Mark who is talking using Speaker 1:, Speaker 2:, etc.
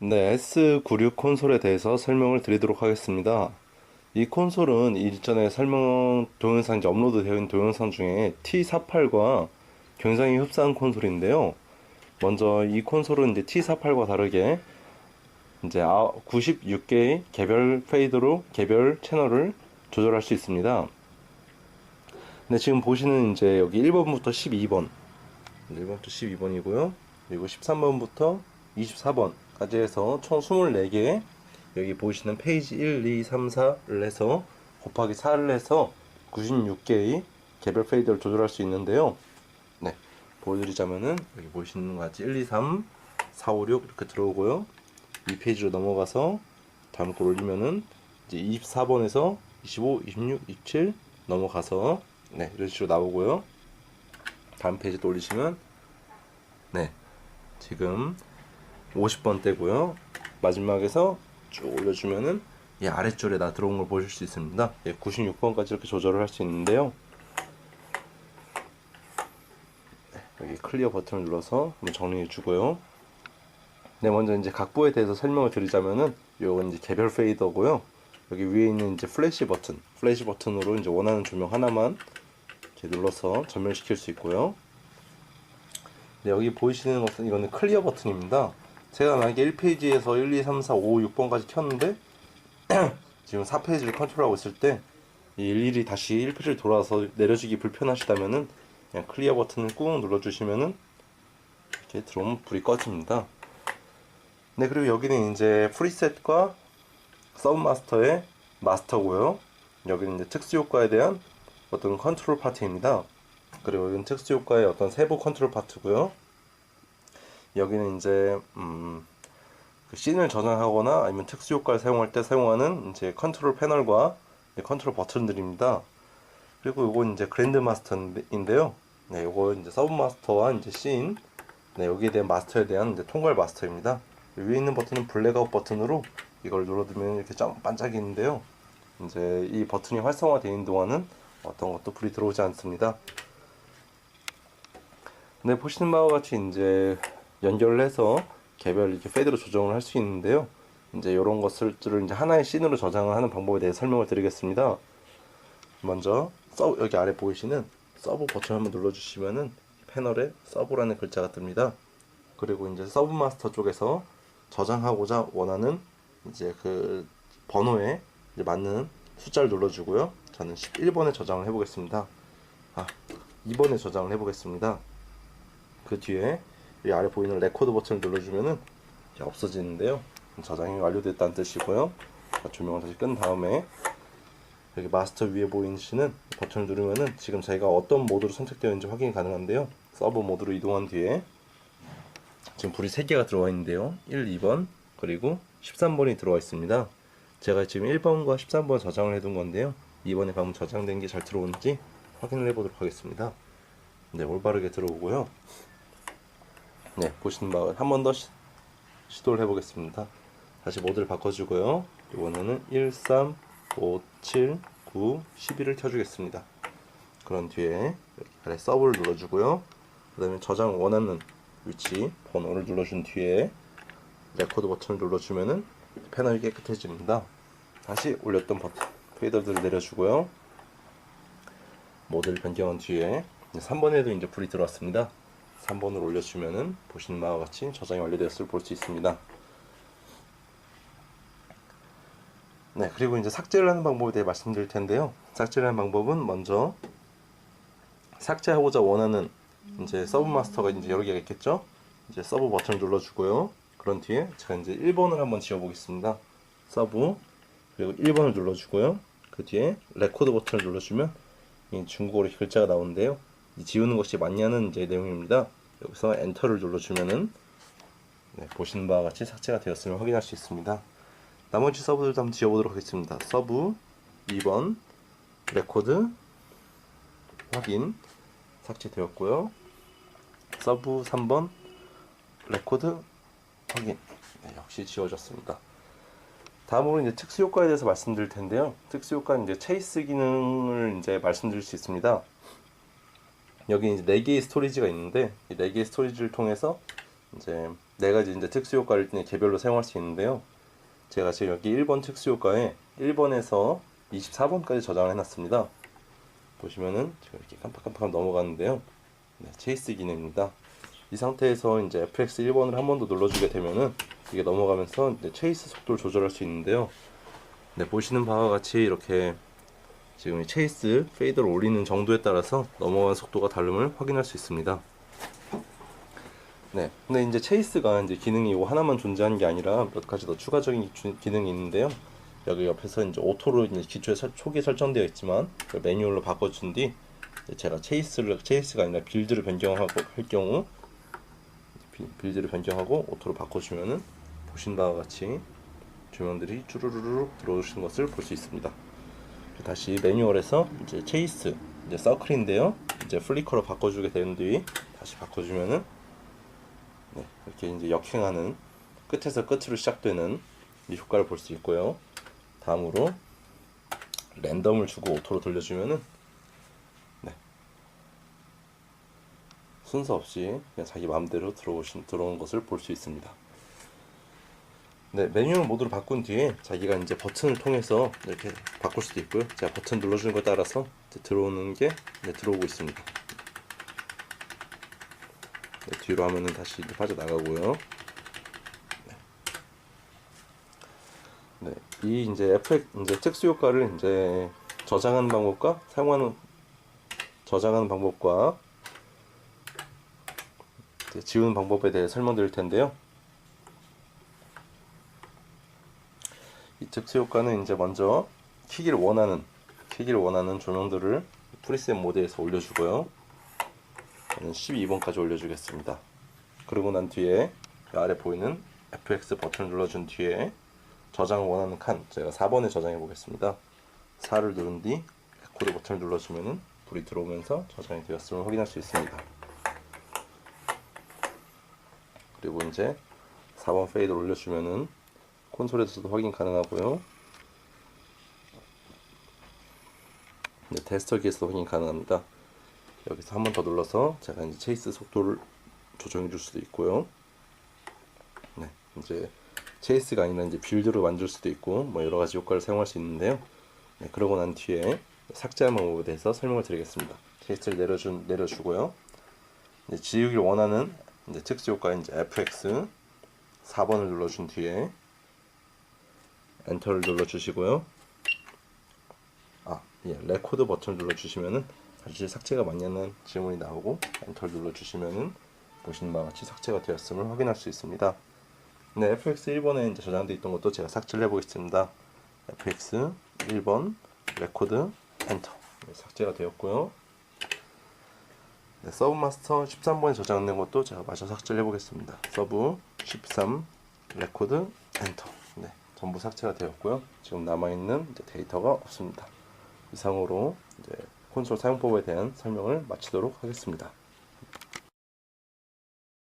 Speaker 1: 네, S96 콘솔에 대해서 설명을 드리도록 하겠습니다. 이 콘솔은 일전에 설명 동영상 업로드 되어 있는 동영상 중에 T48과 굉장히 흡사한 콘솔인데요. 먼저 이 콘솔은 이제 T48과 다르게 이제 96개의 개별 페이드로 개별 채널을 조절할 수 있습니다. 네, 지금 보시는 이제 여기 1번부터 12번, 1번부터 12번이고요. 그리고 13번부터 24번 까지 해서 총 24개 여기 보시는 페이지 1, 2, 3, 4를 해서 곱하기 4를 해서 96개의 개별 페이드를 조절할 수 있는데요. 네, 보여드리자면은 여기 보시는 것 같이 1, 2, 3, 4, 5, 6 이렇게 들어오고요. 이 페이지로 넘어가서 다음 걸 올리면은 이제 24번에서 25, 26, 27 넘어가서 네 이런 식으로 나오고요. 다음 페이지 또 올리시면 네 지금 50번 대고요. 마지막에서 쭉 올려주면은 이 아래줄에 다 들어온 걸 보실 수 있습니다. 예, 96번까지 이렇게 조절을 할 수 있는데요. 네, 여기 클리어 버튼을 눌러서 한번 정리해 주고요. 네, 먼저 이제 각부에 대해서 설명을 드리자면은 요건 이제 개별 페이더고요. 여기 위에 있는 이제 플래시 버튼, 플래시 버튼으로 이제 원하는 조명 하나만 이렇게 눌러서 전멸시킬 수 있고요. 네, 여기 보이시는 것은 이거는 클리어 버튼입니다. 제가 만약에 1페이지에서 1, 2, 3, 4, 5, 6번까지 켰는데 지금 4페이지를 컨트롤하고 있을 때 일일이 다시 1페이지를 돌아서 내려주기 불편하시다면은 그냥 클리어 버튼을 꾹 눌러주시면은 이렇게 들어오면 불이 꺼집니다. 네 그리고 여기는 이제 프리셋과 서브마스터의 마스터고요. 여기는 이제 특수 효과에 대한 어떤 컨트롤 파트입니다. 그리고 여기는 특수 효과의 어떤 세부 컨트롤 파트고요. 여기는 이제 음, 그 씬을 저장하거나 아니면 특수 효과를 사용할 때 사용하는 이제 컨트롤 패널과 컨트롤 버튼들입니다. 그리고 요건 이제 그랜드 마스터인데요. 네, 요거 이제 서브 마스터와 이제 씬, 네, 여기에 대한 마스터에 대한 이제 통괄 마스터입니다. 위에 있는 버튼은 블랙아웃 버튼으로 이걸 눌러두면 이렇게 점 반짝이는데요. 이제 이 버튼이 활성화되어 있는 동안은 어떤 것도 불이 들어오지 않습니다. 네, 보시는 바와 같이 이제 연결을 해서 개별 이렇게 페이드로 조정을 할 수 있는데요. 이제 이런 것들을 이제 하나의 씬으로 저장을 하는 방법에 대해 설명을 드리겠습니다. 먼저 서브 여기 아래 보이시는 서브 버튼 한번 눌러주시면은 패널에 서브라는 글자가 뜹니다. 그리고 이제 서브 마스터 쪽에서 저장하고자 원하는 이제 그 번호에 이제 맞는 숫자를 눌러주고요. 저는 11번에 저장을 해보겠습니다. 아, 2번에 저장을 해보겠습니다. 그 뒤에 이 아래 보이는 레코드 버튼을 눌러주면은 없어지는데요. 저장이 완료됐다는 뜻이고요. 자, 조명을 다시 끈 다음에 여기 마스터 위에 보이시는 버튼을 누르면은 지금 저희가 어떤 모드로 선택되어 있는지 확인이 가능한데요. 서버 모드로 이동한 뒤에 지금 불이 3개가 들어와 있는데요. 1, 2번 그리고 13번이 들어와 있습니다. 제가 지금 1번과 13번 저장을 해둔 건데요. 2번에 방금 저장된 게 잘 들어오는지 확인을 해보도록 하겠습니다. 네, 올바르게 들어오고요. 네, 보시는 바와 한번 더 시 도를 해보겠습니다. 다시 모드를 바꿔주고요. 이번에는 1, 3, 5, 7, 9, 11을 켜주겠습니다. 그런 뒤에 아래 서브를 눌러주고요. 그 다음에 저장 원하는 위치 번호를 눌러준 뒤에 레코드 버튼을 눌러주면은 패널이 깨끗해집니다. 다시 올렸던 버튼 페이더들을 내려주고요. 모드를 변경한 뒤에 3번에도 이제 불이 들어왔습니다. 3번을 올려주면은 보시는 바와 같이 저장이 완료되었을 볼 수 있습니다. 네, 그리고 이제 삭제를 하는 방법에 대해 말씀드릴 텐데요. 삭제를 하는 방법은 먼저 삭제하고자 원하는 이제 서브 마스터가 이제 여러 개가 있겠죠. 이제 서브 버튼을 눌러주고요. 그런 뒤에 제가 이제 1번을 한번 지워보겠습니다. 서브 그리고 1번을 눌러주고요. 그 뒤에 레코드 버튼을 눌러주면 이 중국어로 글자가 나오는데요. 지우는 것이 맞냐는 이제 내용입니다. 여기서 엔터를 눌러주면은 네, 보시는 바와 같이 삭제가 되었음을 확인할 수 있습니다. 나머지 서브들도 한번 지워보도록 하겠습니다. 서브 2번 레코드 확인 삭제되었고요. 서브 3번 레코드 확인 네, 역시 지워졌습니다. 다음으로 이제 특수 효과에 대해서 말씀드릴 텐데요. 특수 효과는 이제 체이스 기능을 이제 말씀드릴 수 있습니다. 여기 이제 4개의 스토리지가 있는데 이 4개의 스토리지를 통해서 이제 네 가지 이제 특수 효과를 개별로 사용할 수 있는데요. 제가 지금 여기 1번 특수 효과에 1번에서 24번까지 저장을 해놨습니다. 보시면은 제가 이렇게 깜빡깜빡 넘어가는데요. 네, 체이스 기능입니다. 이 상태에서 이제 FX 1번을 한 번 더 눌러주게 되면은 이게 넘어가면서 체이스 속도를 조절할 수 있는데요. 네, 보시는 바와 같이 이렇게 지금 이 체이스 페이드를 올리는 정도에 따라서 넘어가는 속도가 다름을 확인할 수 있습니다. 네, 근데 이제 체이스가 이제 기능이 이거 하나만 존재하는 게 아니라 몇 가지 더 추가적인 주- 기능이 있는데요. 여기 옆에서 이제 오토로 이제 기초에 설- 초기에 설정되어 있지만 그 매뉴얼로 바꿔준 뒤 제가 체이스를 체이스가 아니라 빌드를 변경하고 할 경우 비- 빌드를 변경하고 오토로 바꿔주면은 보신 바와 같이 조명들이 쭈루루루 들어오신 것을 볼 수 있습니다. 다시 매뉴얼에서 이제 체이스 이제 서클인데요. 이제 플리커로 바꿔주게 되는 뒤 다시 바꿔주면은 네, 이렇게 이제 역행하는 끝에서 끝으로 시작되는 이 효과를 볼 수 있고요. 다음으로 랜덤을 주고 오토로 돌려주면은 네. 순서 없이 그냥 자기 마음대로 들어오신 들어온 것을 볼 수 있습니다. 네, 매뉴얼 모드로 바꾼 뒤에 자기가 이제 버튼을 통해서 이렇게 바꿀 수도 있고요. 제가 버튼 눌러주는 것에 따라서 들어오는 게 이제 들어오고 있습니다. 네, 뒤로 하면은 다시 빠져나가고요. 네, 이 이제 에펙 이제 특수 효과를 이제 저장하는 방법과 사용하는 저장하는 방법과 지우는 방법에 대해 설명드릴 텐데요. 이 특수 효과는 이제 먼저 키기를 원하는 키기를 원하는 조명들을 프리셋 모드에서 올려주고요. 저는 12번까지 올려주겠습니다. 그러고 난 뒤에 이 아래 보이는 FX 버튼을 눌러준 뒤에 저장을 원하는 칸 제가 4번에 저장해 보겠습니다. 4를 누른 뒤 코드 버튼을 눌러주면은 불이 들어오면서 저장이 되었음을 확인할 수 있습니다. 그리고 이제 4번 페이드 올려주면은 콘솔에서도 확인 가능하고요. 네, 테스터기에서도 확인 가능합니다. 여기서 한 번 더 눌러서 제가 이제 체이스 속도를 조정해 줄 수도 있고요. 네, 이제 체이스가 아니라 이제 빌드로 만들 수도 있고 뭐 여러 가지 효과를 사용할 수 있는데요. 네, 그러고 난 뒤에 삭제하는 방법에 대해서 설명을 드리겠습니다. 체이스를 내려준 내려주고요. 이제 지우기를 원하는 이제 특수 효과 이제 FX 4번을 눌러준 뒤에 엔터를 눌러주시고요. 아, 예, 레코드 버튼을 눌러주시면은 사실 삭제가 맞냐는 질문이 나오고 엔터를 눌러주시면은 보시는 바와 같이 삭제가 되었음을 확인할 수 있습니다. 네, FX 1번에 이제 저장되어 있던 것도 제가 삭제를 해보겠습니다. FX 1번 레코드 엔터 네, 삭제가 되었고요. 네, 서브 마스터 13번에 저장된 것도 제가 마저 삭제를 해보겠습니다. 서브 13 레코드 엔터 네, 전부 삭제가 되었고요. 지금 남아있는 데이터가 없습니다. 이상으로 콘솔 사용법에 대한 설명을 마치도록 하겠습니다.